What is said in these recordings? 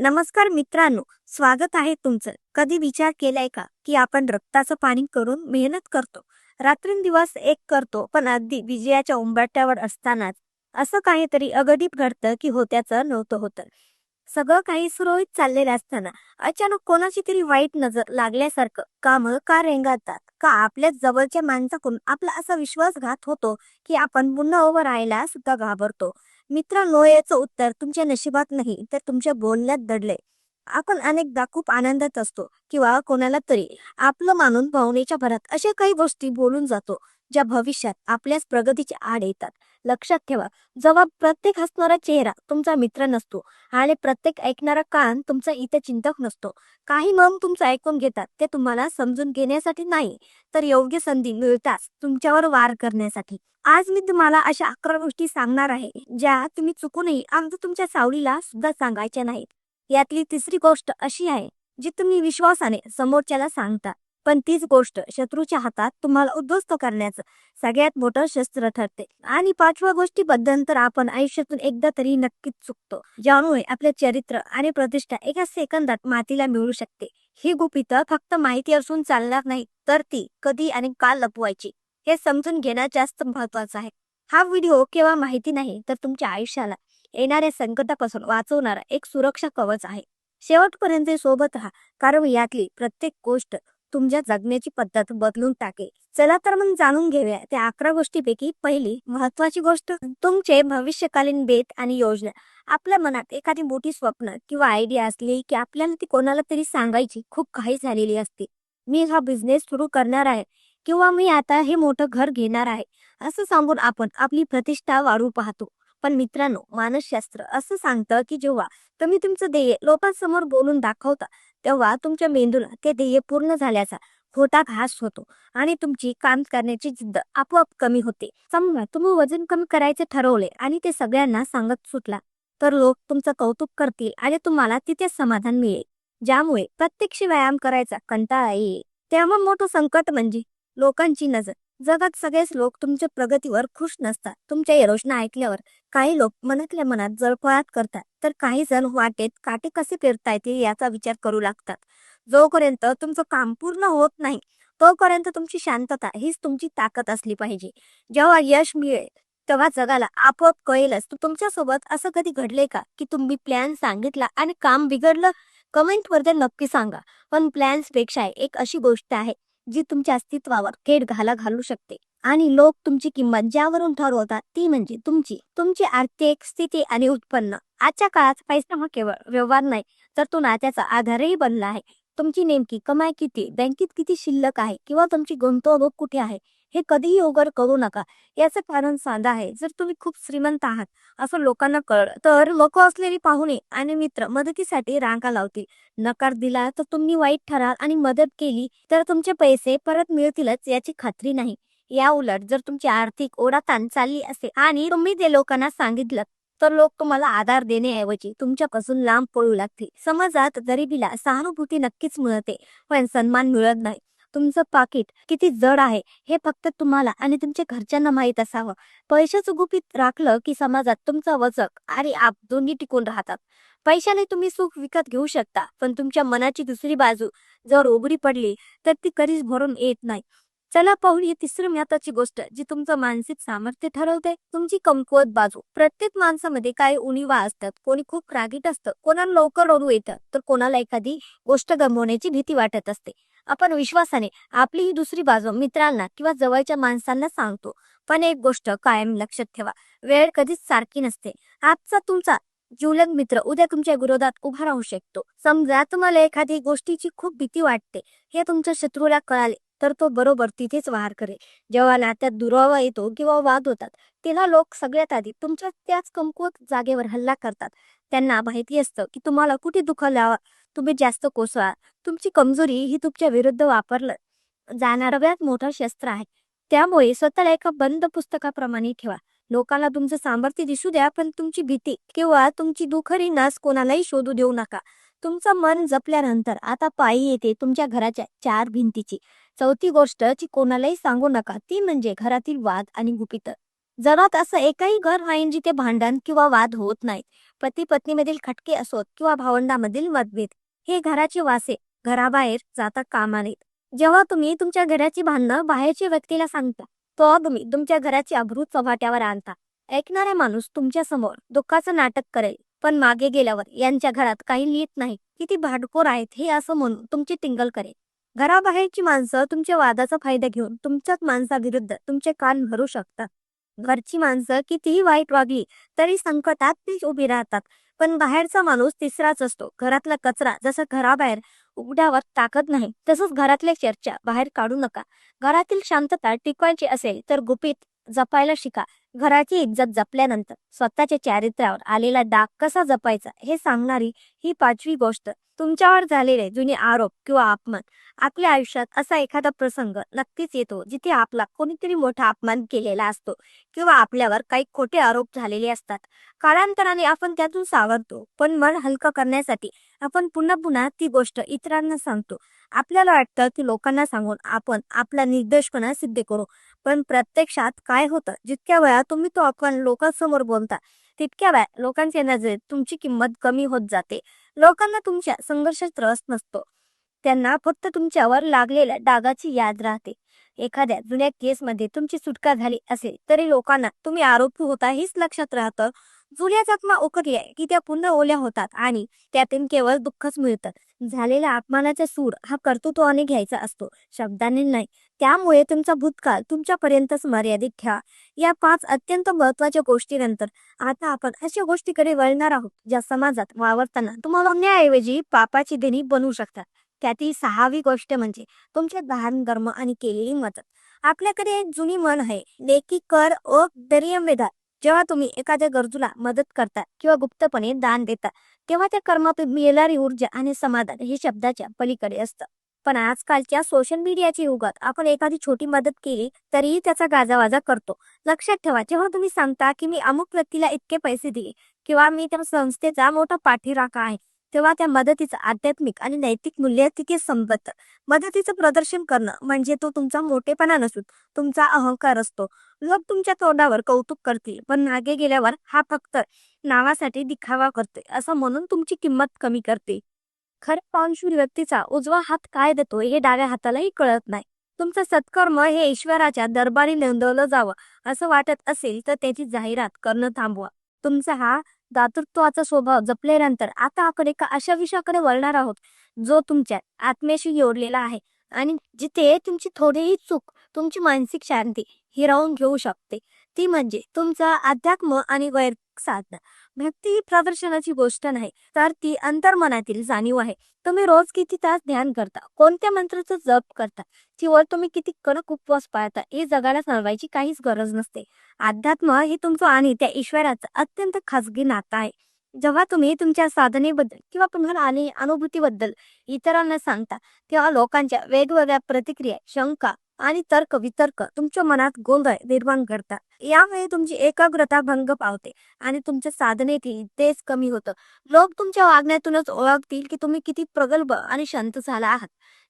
नमस्कार मित्रांनो स्वागत आहे तुमचं. कधी विचार केलाय का की आपण रक्ताचं पाणी करून मेहनत करतो? रात्रंदिवस एक करतो पण अगदी विजयाच्या उंबरट्यावर असतानाच. असं काहीतरी अगदीप घडतं की होत्याचं नव्हतं होतं. सगळं काही सुरळीत चाललेलं असताना अचानक कोणाची तरी वाईट नजर लागल्यासारखं काम का रेंगाळतात? का आपल्या जवळच्या माणसाकडून आपला असा विश्वासघात होतो की आपण पुन्हा उभं राहायला सुद्धा घाबरतो? मित्रांनो याचं उत्तर तुमच्या नशिबात नाही तर तुमच्या बोलण्यात दडले. आपण अनेकदा खूप आनंदात असतो किंवा कोणाला तरी आपलं मानून भावनेच्या भरात अशा काही गोष्टी बोलून जातो ज्या भविष्यात आपल्याच प्रगतीच्या आड येतात. लक्षात ठेवा. जेव्हा प्रत्येक हसणारा चेहरा तुमचा मित्र नसतो. आणि प्रत्येक ऐकणारा कान तुमचा इथे चिंतक नसतो. काही मग तुमचं ऐकून घेतात ते तुम्हाला समजून घेण्यासाठी नाही तर योग्य संधी मिळताच तुमच्यावर वार करण्यासाठी. आज मी तुम्हाला अशा अकरा गोष्टी सांगणार आहे ज्या तुम्ही चुकूनही अगदी तुमच्या सावलीला सुद्धा सांगायच्या नाहीत. यातली तिसरी गोष्ट अशी आहे जी तुम्ही विश्वासाने समोरच्याला सांगता. पण तीच गोष्ट शत्रूच्या हातात तुम्हाला उद्ध्वस्त करण्याचं सगळ्यात मोठं शस्त्र ठरते. आणि पाचव्या गोष्टीबद्दल तर आपण आयुष्यातून एकदा तरी नक्कीच चुकतो. ज्यामुळे आपले चरित्र आणि प्रतिष्ठा एका सेकंदात मातीला मिळू शकते. ही गुपित फक्त माहिती असून चालणार नाही तर ती कधी आणि का लपवायची हे समजून घेणं जास्त महत्वाचं आहे. हा व्हिडिओ केवळ माहिती नाही तर तुमच्या आयुष्याला येणाऱ्या संकटापासून वाचवणारा एक सुरक्षा कवच आहे. शेवटपर्यंत सोबत राहा कारण यातली प्रत्येक गोष्ट तुमच्या जगण्याची पद्धत बदलून टाकेल. चला तर मग जाणून घेऊया त्या अकरा गोष्टीपैकी पहिली महत्वाची गोष्ट तुमचे भविष्यकालीन बेत आणि योजना. आपल्या मनात एखादी मोठी स्वप्न किंवा आयडिया असली की आपल्याला ती कोणाला तरी सांगायची खूप काही झालेली असते. मी हा बिझनेस सुरू करणार आहे किंवा मी आता हे मोठं घर घेणार आहे असं सांगून आपण आपली प्रतिष्ठा वाढू पाहतो. पण मित्रांनो मानसशास्त्र असं सांगतं की जेव्हा तुम्ही तुमचं ध्येय लोकांसमोर बोलून दाखवता तेव्हा तुमच्या मेंदूला ते ध्येय पूर्ण झाल्याचा खोटा घास होतो आणि तुमची काम करण्याची जिद्द आपोआप कमी होते. समजा तुम्ही वजन कमी करायचे ठरवले आणि ते सगळ्यांना सांगत सुटला तर लोक तुमचं कौतुक करतील आणि तुम्हाला तिथे समाधान मिळेल ज्यामुळे प्रत्यक्ष व्यायाम करायचा कंटाळा येईल. तेव्हा मोठं संकट म्हणजे लोकांची नजर. जगात सगळेच लोक तुमच्या प्रगतीवर खुश नसतात. तुमच्या योजना ऐकल्यावर काही लोक मनातल्या मनात जळफळाट करतात. तर काही जण वाटेत काटे कसे पेरता येतील याचा विचार करू लागतात. जोपर्यंत तुमचं काम पूर्ण होत नाही तोपर्यंत तुमची शांतता हीच तुमची ताकद असली पाहिजे. जेव्हा यश मिळेल तेव्हा जगाला आपोआप कळेलच. तुमच्यासोबत असं कधी घडले का? की तुम्ही प्लॅन सांगितला आणि काम बिघडलं? कमेंटमध्ये नक्की सांगा. पण प्लॅन्सपेक्षा एक अशी गोष्ट आहे जी तुमच्या अस्तित्वावर थेट घाला घालू शकते. आणि लोक तुमची किंमत ज्यावरून ठरवतात ती म्हणजे तुमची. तुमची आर्थिक स्थिती आणि उत्पन्न. आजच्या काळात पैसा हा केवळ व्यवहार नाही तर तो नात्याचा आधारही बनला आहे. तुमची नेमकी कमाई किती बँकेत किती शिल्लक आहे किंवा तुमची गुंतवणूक कुठे आहे हे कधीही ओगर करू नका. याचं कारण साधं आहे. जर तुम्ही खूप श्रीमंत आहात असं लोकांना कळलं तर लोक असलेली पाहुणे आणि मित्र मदतीसाठी रांगा लावतील. नकार दिला तर तुम्ही वाईट ठराल आणि मदत केली तर तुमचे पैसे परत मिळतीलच याची खात्री नाही. या उलट जर तुमची आर्थिक ओढाताण चालली असेल आणि तुम्ही ते लोकांना सांगितलं तर लोक तुम्हाला आधार देण्याऐवजी तुमच्यापासून लांब पळू लागतील. समाजात गरिबीला सहानुभूती नक्कीच मिळते पण सन्मान मिळत नाही. तुमचं पाकिट किती जड आहे हे फक्त तुम्हाला आणि तुमच्या घरच्यांना माहीत असावं. पैशाचं गुपित राखलं की समाजात तुमचा वचक आणि आप दोन्ही टिकून राहतात. पैशाने तुम्ही सुख विकत घेऊ शकता पण तुमच्या मनाची दुसरी बाजू जर उघडी पडली तर ती कधीच भरून येत नाही. चला पाहून ही तिसरी महत्वाची गोष्ट जी तुमचं मानसिक सामर्थ्य ठरवते. तुमची कमकुवत बाजू. प्रत्येक माणसामध्ये काही उणीवा असतात कोणी खूप रागीट असतं कोणाला लवकर रडू येतं तर कोणाला एखादी गोष्ट गमवण्याची भीती वाटत असते. आपण विश्वासाने आपली ही दुसरी बाजू मित्रांना किंवा जवळच्या माणसांना सांगतो. पण एक गोष्ट कायम लक्षात ठेवा. वेळ कधीच सारखी नसते. आजचा तुमचा जीवलग मित्र उद्या तुमच्या विरोधात उभा राहू शकतो. समजा तुम्हाला एखादी गोष्टीची खूप भीती वाटते. हे तुमच्या शत्रूला कळाले तर तो बरोबर तिथेच वार करेल. जेव्हा नात्यात दुरावा येतो किंवा वाद होतात तेव्हा लोक सगळ्यात आधी तुमच्या त्याच कमकुवत जागेवर हल्ला करतात. त्यांना माहिती असतं की तुम्हाला कुठे दुखावला तुम्ही जास्त कोसळा तुमची कमजोरी ही तुमच्या विरुद्ध वापरलं जाणारं सगळ्यात मोठं शस्त्र आहे. त्यामुळे स्वतःला एका बंद पुस्तकाप्रमाणे ठेवा. लोकांना तुमचं सामर्थ्य दिसू द्या पण तुमची भीती किंवा तुमची दुखरी नस कोणालाही शोधू देऊ नका. तुमचं मन जपल्यानंतर आता पायी येते तुमच्या घराच्या चार भिंतीची. चौथी गोष्ट जी कोणालाही सांगू नका ती म्हणजे घरातील वाद आणि गुपित. जगात असं एकही घर नाही जिथे भांडण किंवा वाद होत नाहीत. पती पत्नीमधील खटके असोत किंवा भावंडामधील मतभेद हे घराचे वासे घराबाहेर जाता कामा नयेत. जेव्हा तुम्ही तुमच्या घराची भांडणं बाहेरच्या व्यक्तीला सांगता तेव्हा तुम्ही तुमच्या घराची अभृत चव्हाट्यावर आणता. ऐकणारा माणूस तुमच्यासमोर दुःखाचं नाटक करेल पण मागे गेल्यावर यांच्या घरात काही लिहित नाही किती भाडकोर आहेत हे असं म्हणून तुमची टिंगल करेल. घराबाहेरची माणसं तुमच्या वादाचा फायदा घेऊन तुमच्याच माणसाविरुद्ध तुमचे कान भरू शकतात. घरची माणसं कितीही वाईट वागली तरी संकटात ती उभी राहतात. पण बाहेरचा माणूस तिसराच असतो. घरातला कचरा जसं घराबाहेर उघड्यावर टाकत नाही तसंच घरातल्या चर्चा बाहेर काढू नका. घरातील शांतता टिकवायची असेल तर गुपित जपायला शिका. घराची इज्जत जपल्यानंतर स्वतःच्या चारित्र्यावर आलेला डाग कसा जपायचा हे सांगणारी ही पाचवी गोष्ट. तुमच्यावर झालेले जुने आरोप किंवा अपमान आपल्या आयुष्यात असा एखादा प्रसंग नक्कीच येतो जिथे आपला कोणीतरी मोठा अपमान केलेला असतो किंवा आपल्यावर काही खोटे आरोप झालेले असतात. कालांतराने आपण त्यातून सावरतो पण मन हलकं करण्यासाठी आपण पुन्हा पुन्हा ती गोष्ट इतरांना सांगतो. आपल्याला वाटतं की लोकांना सांगून आपण आपला निर्दोषपणा सिद्ध करू पण प्रत्यक्षात काय होतं? जितक्या वेळा तुम्ही तो अपमान लोकांसमोर बोलता तितक्या वेळा लोकांच्या नजरेत तुमची किंमत कमी होत जाते. लोकांना तुमच्या संघर्षात रस नसतो. त्यांना फक्त तुमच्यावर लागलेल्या डागाची याद राहते. एखाद्या जुन्या केसमध्ये तुमची सुटका झाली असेल तरी लोकांना तुम्ही आरोपी होता हेच लक्षात राहतं. जुन्या जखमा उकरल्या की त्या पुन्हा ओल्या होतात आणि त्यातून केवळ दुःखच मिळतं. झालेल्या अपमानाचा सूड हा कर्तृत्वाने घ्यायचा असतो. शब्दाने नाही. त्यामुळे तुमचा भूतकाळ तुमच्यापर्यंतच मर्यादित ठेवा. या पाच अत्यंत महत्त्वाच्या गोष्टीनंतर आता आपण अशा गोष्टीकडे वळणार आहोत ज्या समाजात वावरताना तुम्हाला न्याऐवजी पापाची देणी बनवू शकतात. त्यातील सहावी गोष्ट म्हणजे तुमचे दान धर्म आणि केलेली मदत. आपल्याकडे एक जुनी मन आहे लेखी कर ओ दरियमेदा जेव्हा तुम्ही एखाद्या गरजूला मदत करता किंवा गुप्तपणे दान देता तेव्हा त्या कर्मातून मिळणारी ऊर्जा आणि समाधान हे शब्दाच्या पलीकडे असतं. पण आजकालच्या सोशल मीडियाच्या युगात आपण एखादी छोटी मदत केली तरीही त्याचा गाजावाजा करतो. लक्षात ठेवा जेव्हा तुम्ही सांगता की मी अमुक व्यक्तीला इतके पैसे दिले किंवा मी त्या संस्थेचा मोठा पाठीराखा आहे तेव्हा त्या मदतीचं आध्यात्मिक आणि नैतिक मूल्य तिथे संबद्ध मदतीचं प्रदर्शन करणं म्हणजे तो तुमचा मोठेपणा नसून तुमचा अहंकार असतो. लोक तुमच्या तोंडावर कौतुक करतील पण मागे गेल्यावर हा फक्त नावासाठी दिखावा करते असं म्हणून तुमची किंमत कमी करते. खरं पाऊनशूर व्यक्तीचा उजवा हात काय देतो हे डाव्या हातालाही कळत नाही. तुमचं सत्कर्म हे ईश्वराच्या दरबारी नोंदवलं जावं असं वाटत असेल तर त्याची जाहिरात करणं थांबवा. तुमचा हा दातृत्वाचा स्वभाव जपल्यानंतर आता आपण एका अशा विषयाकडे वळणार आहोत. जो तुमच्या आत्म्याशी जोडलेला आहे आणि जिथे तुमची थोडीही चूक तुमची मानसिक शांती हिरावून घेऊ शकते. ती म्हणजे तुमचा अध्यात्म आणि वैयक्तिक साधना. भक्ती ही प्रदर्शनाची गोष्ट नाही तर ती अंतर्मनातील जाणीव आहे. तुम्ही रोज किती तास ध्यान करता? कोणत्या मंत्राचा जप करता? किंवा तुम्ही किती कडक उपवास पाळता? हे जगाला सांगायची काहीच गरज नसते. अध्यात्म हे तुमचं आणि त्या ईश्वराचं अत्यंत खासगी नातं आहे. जेव्हा तुम्ही तुमच्या साधनेबद्दल किंवा तुम्हाला आणि अनुभूतीबद्दल इतरांना सांगता तेव्हा लोकांच्या वेगवेगळ्या प्रतिक्रिया शंका आणि तर्क वितर्क तुमच्या मनात गोंधळ निर्माण करतात. यामुळे तुमची एकाग्रता भंग पावते आणि तुमच्या साधनेतील तेच कमी होतं. लोक तुमच्या वागण्यातूनच ओळखतील की तुम्ही किती प्रगल्भ आणि शांत झाला आहात.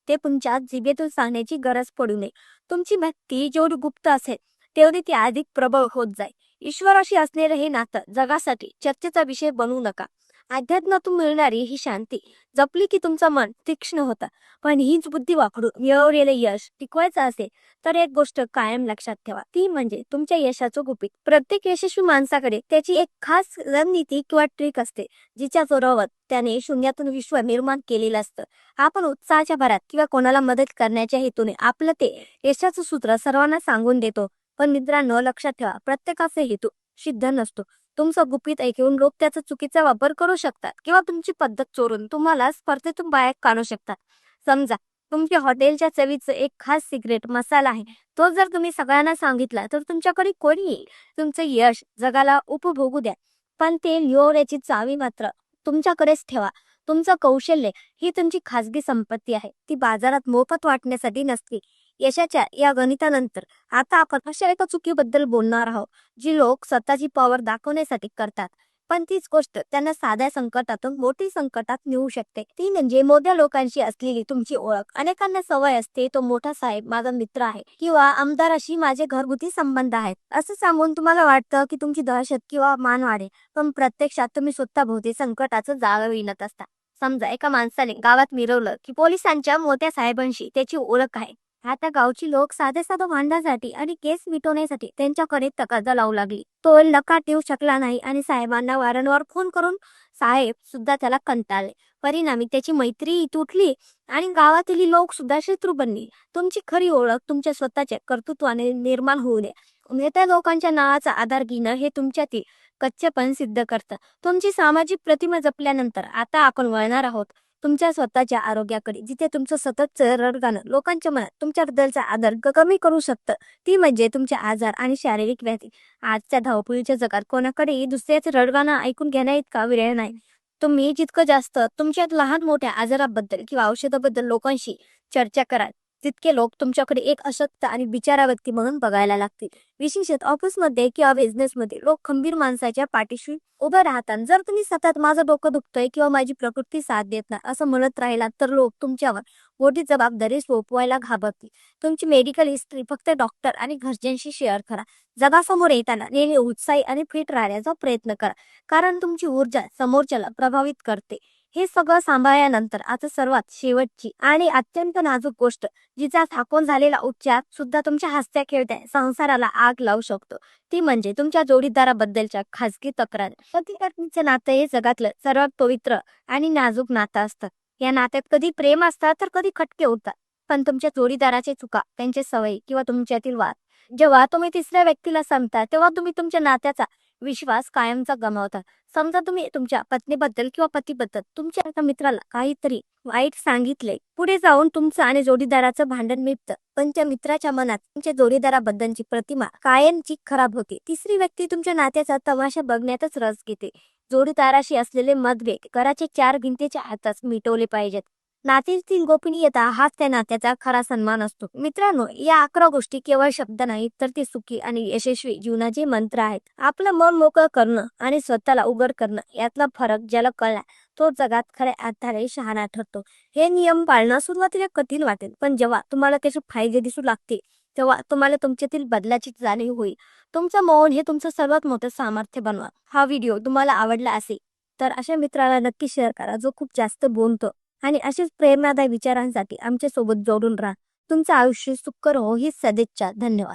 ते तुमच्या जिभेतून सांगण्याची गरज पडू नये. तुमची भक्ती जेवढी गुप्त असेल तेवढी ती अधिक प्रबळ होत जाईल. ईश्वराशी असलेलं हे नातं जगासाठी चर्चेचा विषय बनवू नका. अध्यात्मातून मिळणारी ही शांती जपली की तुमचं मन तीक्ष्ण होतं. पण हीच बुद्धी वापरून मिळवलेलं यश टिकवायचं असेल तर एक गोष्ट कायम लक्षात ठेवा. ती म्हणजे तुमच्या यशाचं गुपित. प्रत्येक यशस्वी माणसाकडे त्याची एक खास रणनीती किंवा ट्रिक असते जिच्या जोरावर त्याने शून्यातून विश्व निर्माण केलेलं असतं. आपण उत्साहाच्या भरात किंवा कोणाला मदत करण्याच्या हेतूने आपलं ते यशाचं सूत्र सर्वांना सांगून देतो पण मित्रांनो लक्षात ठेवा. प्रत्येकाचा हेतू सिद्ध नसतो. तुमचं गुपित ऐकून लोक त्याचा चुकीचा वापर करू शकतात किंवा तुमची पद्धत चोरून तुम्हाला स्पर्धेतून बाहेर काढू शकतात. समजा तुमच्या हॉटेलच्या चवीचं एक खास सिगरेट मसाला आहे. तो जर तुम्ही सगळ्यांना सांगितला तर तुमच्याकडे कोणी येईल? तुमचं यश जगाला उपभोगू द्या. पण ते लिओऱ्याची चावी मात्र तुमच्याकडेच ठेवा. तुमचं कौशल्य ही तुमची खासगी संपत्ती आहे. ती बाजारात मोफत वाटण्यासाठी नसते. यशाच्या या गणितानंतर आता आपण अशा एका चुकीबद्दल बोलणार आहोत जी लोक स्वतःची पॉवर दाखवण्यासाठी करतात. पण तीच गोष्ट त्यांना साध्या संकटातून मोठी संकटात नेऊ शकते. ती म्हणजे मोठ्या लोकांशी असलेली तुमची ओळख. अनेकांना सवय असते तो मोठा साहेब माझा मित्र आहे किंवा आमदाराशी माझे घरगुती संबंध आहेत. असं सांगून तुम्हाला वाटतं की तुमची दहशत किंवा मान वाढे पण प्रत्यक्षात तुम्ही स्वतः भोवती संकटाचं जाळं विणत असता. समजा एका माणसाने गावात मिरवलं की पोलिसांच्या मोठ्या साहेबांशी त्याची ओळख आहे. आता गावची लोक साधे साधं भांडण्यासाठी आणि केस मिटवण्यासाठी त्यांच्याकडे तकादा लावू लागली. तो लकाट देऊ शकला नाही आणि साहेबांना वारंवार फोन करून साहेब सुद्धा त्याला कंटाळले. परिणामी त्याची मैत्री तुटली आणि गावातील लोक सुद्धा शत्रू बनली. तुमची खरी ओळख तुमच्या स्वतःच्या कर्तृत्वाने निर्माण होऊ द्या नेत्या लोकांच्या नावाचा आधार घेणं हे तुमच्यातील कच्चेपण सिद्ध करतं. तुमची सामाजिक प्रतिमा जपल्यानंतर आता आपण वळणार आहोत. तुमच्या स्वतःच्या आरोग्याकडे जिथे तुमचं सतत रडगाणं लोकांच्या मनात तुमच्याबद्दलचा आदर कमी करू शकतं. ती म्हणजे तुमचे आजार आणि शारीरिक व्याधी. आजच्या धावपळीच्या जगात कोणाकडेही दुसऱ्याचं रडगाणं ऐकून घेण्या इतका वेळ नाही. तुम्ही जितकं जास्त तुमच्या लहान मोठ्या आजाराबद्दल किंवा औषधाबद्दल लोकांशी चर्चा कराल तितके लोक तुमच्याकडे एक अशक्त आणि बिचारा व्यक्ती म्हणून बघायला लागतील. विशेषत ऑफिसमध्ये किंवा बिझनेसमध्ये लोक खंबीर माणसाच्या पाठीशी उभे राहतात. जर तुम्ही सतत माझं डोकं दुखतंय किंवा माझी प्रकृती साथ देत नाही असं म्हणत राहिलात तर लोक तुमच्यावर मोठी जबाबदारी सोपवायला घाबरतील. तुमची मेडिकल हिस्ट्री फक्त डॉक्टर आणि घरच्यांशी शेअर करा. जगासमोर येताना नेहमी उत्साही आणि फिट राहण्याचा प्रयत्न करा. कारण तुमची ऊर्जा समोरच्याला प्रभावित करते. हे सगळं सांभाळल्यानंतर आता सर्वात शेवटची आणि अत्यंत नाजूक गोष्ट जिचा थाकून झालेला उपचार सुद्धा तुमच्या हसत्या खेळत्या संसाराला आग लावू शकतो. ती म्हणजे तुमच्या जोडीदाराबद्दलच्या खाजगी तक्रार. पती पत्नीचे नातं हे जगातलं सर्वात पवित्र आणि नाजूक नातं असतं. या नात्यात कधी प्रेम असतात तर कधी खटके होतात पण तुमच्या जोडीदाराचे चुका त्यांचे सवयी किंवा तुमच्यातील वाद जेव्हा तुम्ही तिसऱ्या व्यक्तीला सांगता तेव्हा तुम्ही तुमच्या नात्याचा विश्वास कायमचा गमावता. समजा तुम्ही तुमच्या पत्नीबद्दल किंवा पतीबद्दल तुमच्या एका मित्राला काहीतरी वाईट सांगितले पुढे जाऊन तुमचं आणि जोडीदाराचं भांडण मिटतं. पण त्या मित्राच्या मनात तुमच्या जोडीदाराबद्दलची प्रतिमा कायमची खराब होते. तिसरी व्यक्ती तुमच्या नात्याचा तमाशा बघण्यातच रस घेते. जोडीदाराशी असलेले मतभेद घराचे चार भिंतीच्या हातात मिटवले पाहिजेत. नातीतील गोपनीयता हाच त्या नात्याचा खरा सन्मान असतो. मित्रांनो या अकरा गोष्टी केवळ शब्द नाहीत तर ते सुखी आणि यशस्वी जीवनाचे मंत्र आहेत. आपलं मन मोकळं करणं आणि स्वतःला उघड करणं यातला फरक ज्याला कळला तो जगात खऱ्या अर्थाने शहाणा ठरतो. हे नियम पाळणं सुरुवातीला कठीण वाटेल पण जेव्हा तुम्हाला त्याचे फायदे दिसू लागते तेव्हा तुम्हाला तुमच्यातील बदलाची जाणीव होईल. तुमचं मौन हे तुमचं सर्वात मोठं सामर्थ्य बनवा. हा व्हिडिओ तुम्हाला आवडला असेल तर अशा मित्राला नक्की शेअर करा जो खूप जास्त बोलतो. आणि असेच प्रेरणादायी विचारांसाठी आमच्यासोबत जोडून राहा. तुमचं आयुष्य सुखकर हो ही सदिच्छा. धन्यवाद.